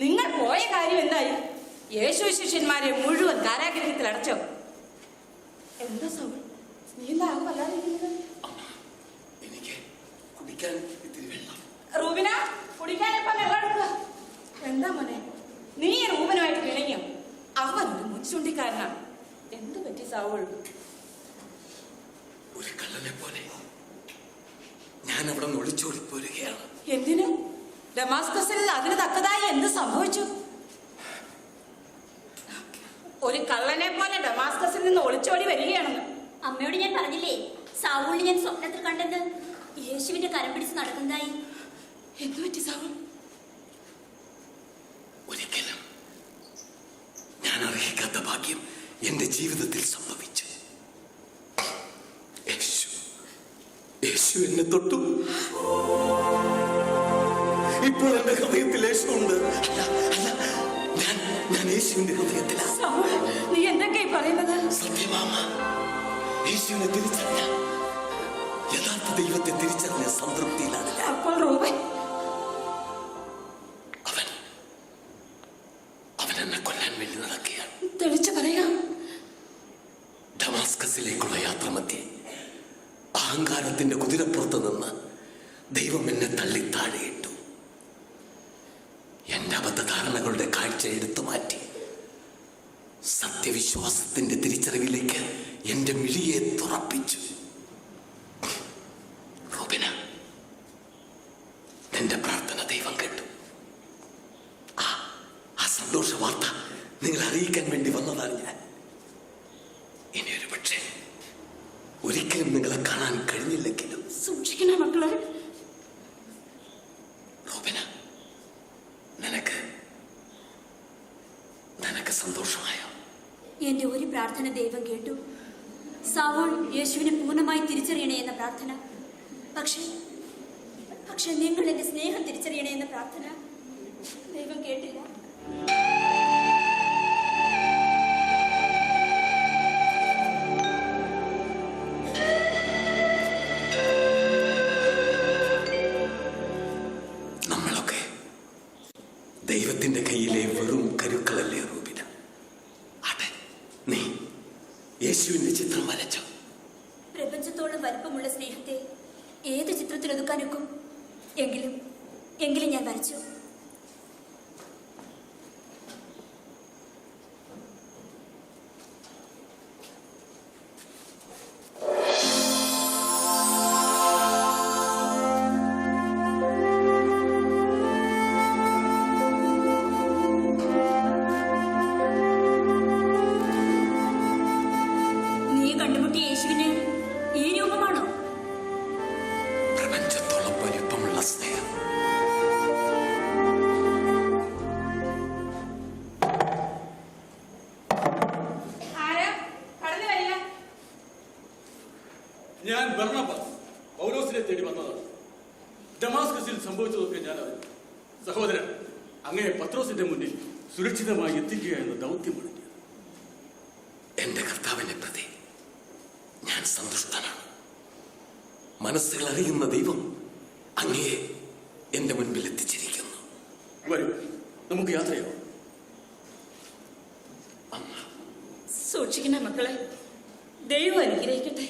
നിങ്ങൾ പോയ കാര്യം എന്തായി? യേശു ശിഷ്യന്മാരെ മുഴുവൻ കാരാഗ്രഹത്തിൽ അടച്ചോ? എന്താ സൗൾ നീ എന്താ ആകെ വല്ലാതിരിക്കുന്നത് എനിക്ക് കുടിക്കാൻ ഇത്തിരി വെള്ളം. റൂബിന കുടിക്കാൻ ഇപ്പം വെള്ളം എടുക്കുക. എന്താ മോനെ? നീ റൂബനുമായിട്ട് അവൻ ഒരു മുൻചുണ്ടിക്കാരനാണ് എന്ത് പറ്റി സൗൾ ഒരു കള്ളനെ പോലെ ഞാൻ അവിടെ ഒളിച്ചോടി പോരുകയാണ് എന്തിന്? ഡമാസ്കസിൽ അതിന് തക്കതായി എന്ത് സംഭവിച്ചു? ഒരു കള്ളനെ പോലെ ഡമാസ്കസിൽ നിന്ന് ഒളിച്ചോടി വരികയാണെന്ന് അമ്മയോട് ഞാൻ പറഞ്ഞില്ലേ സാവൂളിനെ ഞാൻ സ്വപ്നത്തിൽ കണ്ടത് യേശുവിന്റെ കരം പിടിച്ച് നടക്കുന്നതായി. എന്ത് പറ്റി സാവൂൾ? ഒരിക്കലും ഞാൻ അർഹിക്കാത്ത ഭാഗ്യം എന്റെ ജീവിതത്തിൽ സംഭവിച്ചു. യേശു യേശു എന്നെ തൊട്ടു. ഇപ്പോൾ എന്റെ ഹൃദയത്തിൽ യേശുണ്ട് അല്ല അല്ല ഞാൻ ഞാൻ യേശുവിന്റെ ഹൃദയത്തിലാണ് സൗൾ നീ എന്തൊക്കെയായി പറയുന്നത്? സത്യമാമ യേശുവിനെ തിരിച്ചറിഞ്ഞ യഥാർത്ഥ ദൈവത്തെ തിരിച്ചറിഞ്ഞ സംതൃപ്തിയിലാണ് അപ്പോൾ റൂബൻ അവൻ അവൻ എന്നെ കൊല്ലാൻ വേണ്ടി നടക്കുകയാണ്. തെളിച്ചു പറയാം. ഡമാസ്കസിലേക്കുള്ള യാത്ര മധ്യേ അഹങ്കാരത്തിന്റെ കുതിരപ്പുറത്ത് നിന്ന് ദൈവം എന്നെ തള്ളി താഴെയിട്ടു. എന്റെ അബദ്ധധാരണകളുടെ കാഴ്ച എടുത്തു മാറ്റി. സത്യവിശ്വാസത്തിന്റെ തിരിച്ചറിവിലേക്ക് എന്റെ മിഴിയെ തുറപ്പിച്ചു. റോബിന എന്റെ പ്രാർത്ഥന ദൈവം കേട്ടു. ആ ആ സന്തോഷ വാർത്ത നിങ്ങളെ അറിയിക്കാൻ വേണ്ടി വന്നതാണ് ഞാൻ ഇനി ഒരു പക്ഷേ ഒരിക്കലും നിങ്ങളെ കാണാൻ കഴിഞ്ഞില്ലെങ്കിലും സൂക്ഷിക്കണേ മക്കളെ റോബിന നിനക്ക് നിനക്ക് സന്തോഷമായോ? എന്റെ ഒരു പ്രാർത്ഥന ദൈവം കേട്ടു. സാവോൾ യേശുവിനെ പൂർണമായി തിരിച്ചറിയണേ എന്ന പ്രാർത്ഥന. പക്ഷേ പക്ഷെ നിങ്ങൾ എന്റെ സ്നേഹം തിരിച്ചറിയണേ എന്ന പ്രാർത്ഥന ദൈവം കേട്ടില്ല. നമ്മളൊക്കെ ദൈവത്തിന്റെ കയ്യിലെ വെറും കരുക്കളല്ലേ റൂബിന അതെ നീ യേശുവിന്റെ ചിത്രം വരച്ചു. പ്രപഞ്ചത്തോളം വലിപ്പമുള്ള സ്നേഹത്തെ ഏത് ചിത്രത്തിൽ ഒതുക്കാനൊക്കും എങ്കിലും എങ്കിലും ഞാൻ വരച്ചു. ഞാൻ ബർണബാസ് പൗലോസിനെ തേടി വന്നതാണ്. ഡമാസ്കസിൽ സംഭവിച്ചതൊക്കെ ഞാൻ അറിഞ്ഞു. സഹോദരൻ അങ്ങേ പത്രോസിന്റെ മുന്നിൽ സുരക്ഷിതമായി എത്തിക്കുക എന്ന ദൗത്യമാണ്. എന്റെ കർത്താവിനെ പ്രതി ഞാൻ സന്തുഷ്ടനാണ്. മനസ്സുകൾ അറിയുന്ന ദൈവം അങ്ങയെ എന്റെ മുൻപിൽ എത്തിച്ചിരിക്കുന്നു. വരൂ നമുക്ക് യാത്രയാവും സൂക്ഷിക്കണേ മക്കളെ ദൈവം അനുഗ്രഹിക്കട്ടെ.